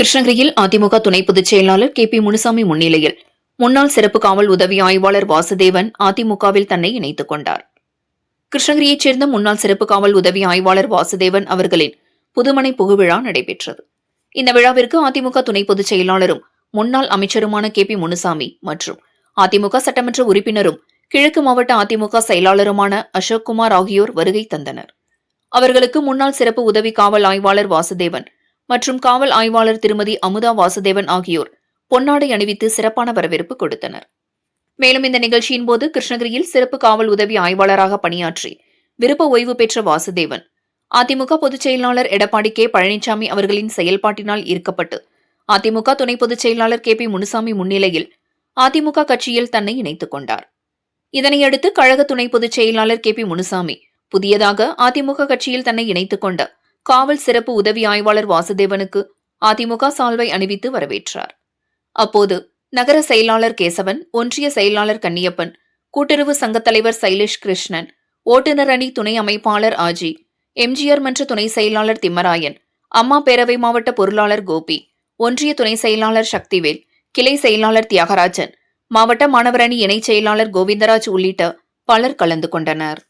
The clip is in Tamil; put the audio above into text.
கிருஷ்ணகிரியில் அதிமுக துணை பொதுச் செயலாளர் கே பி முனுசாமி முன்னிலையில். முன்னாள் சிறப்பு காவல் உதவி ஆய்வாளர் வாசுதேவன் அதிமுகவில் தன்னை இணைத்துக் கொண்டார். கிருஷ்ணகிரியைச் சேர்ந்த முன்னாள் சிறப்பு காவல் உதவி ஆய்வாளர் வாசுதேவன் அவர்களின் புதுமனை புகுவிழா நடைபெற்றது. இந்த விழாவிற்கு அதிமுக துணை பொதுச் செயலாளரும் முன்னாள் அமைச்சருமான கே பி முனுசாமி மற்றும் அதிமுக சட்டமன்ற உறுப்பினரும் கிழக்கு மாவட்ட அதிமுக செயலாளருமான அசோக்குமார் ஆகியோர் வருகை தந்தனர். அவர்களுக்கு முன்னாள் சிறப்பு உதவி காவல் ஆய்வாளர் வாசுதேவன் மற்றும் காவல் ஆய்வாளர் திருமதி அமுதா வாசுதேவன் ஆகியோர் பொன்னாடை அணிவித்து சிறப்பான வரவேற்பு கொடுத்தனர். மேலும் இந்த நிகழ்ச்சியின் போது கிருஷ்ணகிரியில் சிறப்பு காவல் உதவி ஆய்வாளராக பணியாற்றி விருப்ப ஓய்வு பெற்ற வாசுதேவன் அதிமுக பொதுச் செயலாளர் எடப்பாடி கே பழனிசாமி அவர்களின் செயல்பாட்டினால் ஈர்க்கப்பட்டு அதிமுக துணை பொதுச் செயலாளர் கே பி முனுசாமி முன்னிலையில் அதிமுக கட்சியில் தன்னை இணைத்துக் கொண்டார். இதனையடுத்து கழக துணை பொதுச் செயலாளர் கே பி முனுசாமி புதியதாக அதிமுக கட்சியில் தன்னை இணைத்துக் கொண்ட காவல் சிறப்பு உதவி ஆய்வாளர் வாசுதேவனுக்கு அதிமுக சால்வை அணிவித்து வரவேற்றார். அப்போது நகர செயலாளர் கேசவன் ஒன்றிய செயலாளர் கன்னியப்பன் கூட்டுறவு சங்கத் தலைவர் சைலேஷ் கிருஷ்ணன் ஓட்டுநர் அணி துணை அமைப்பாளர் ஆஜி எம்ஜிஆர் மன்ற துணை செயலாளர் திம்மராயன் அம்மா பேரவை மாவட்ட பொருளாளர் கோபி ஒன்றிய துணை செயலாளர் சக்திவேல் கிளை செயலாளர் தியாகராஜன் மாவட்ட மாணவர் அணி இணைச் செயலாளர் கோவிந்தராஜ் உள்ளிட்ட பலர் கலந்து கொண்டனர்.